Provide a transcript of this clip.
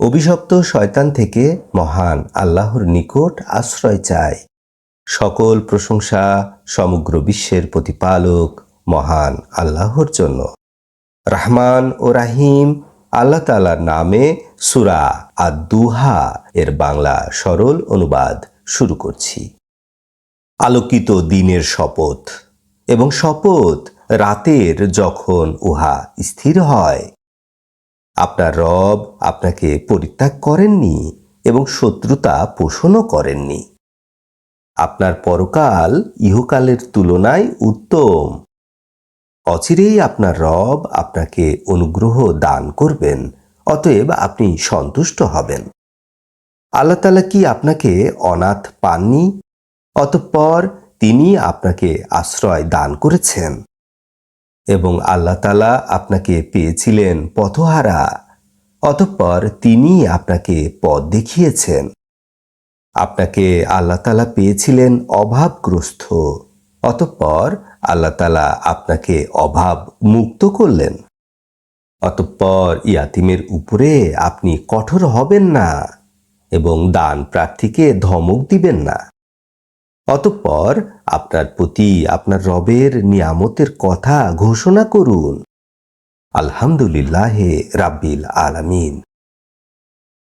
অভিশপ্ত শয়তান থেকে মহান আল্লাহর নিকট আশ্রয় চায় সকল প্রশংসা সমগ্র বিশ্বের প্রতিপালক মহান আল্লাহর জন্য। রহমান ও রাহিম আল্লাহ তালার নামে সুরা আদুহা এর বাংলা সরল অনুবাদ শুরু করছি। আলোকিত দিনের শপথ এবং শপথ রাতের যখন উহা স্থির হয় আপনার রব আপনাকে পরিত্যাগ করেননি এবং শত্রুতা পোষণও করেননি। আপনার পরকাল ইহকালের তুলনায় উত্তম। অচিরেই আপনার রব আপনাকে অনুগ্রহ দান করবেন, অতএব আপনি সন্তুষ্ট হবেন। আল্লাহ তালা কি আপনাকে অনাথ পাননি? অতঃপর তিনি আপনাকে আশ্রয় দান করেছেন। এবং আল্লাহ তালা আপনাকে পেয়েছিলেন পথহারা, অতঃপর তিনি আপনাকে পথ দেখিয়েছেন। আপনাকে আল্লাহ তালা পেয়েছিলেন অভাবগ্রস্ত, অতঃপর আল্লাহ তালা আপনাকে অভাব মুক্ত করলেন। অতঃপর ইয়াতিমের উপরে আপনি কঠোর হবেন না এবং দান প্রার্থীকে ধমক দিবেন না। অতঃপর আপনার প্রতি আপনার রবের নিয়ামতের কথা ঘোষণা করুন। আলহামদুলিল্লাহে রাব্বিল আলামিন।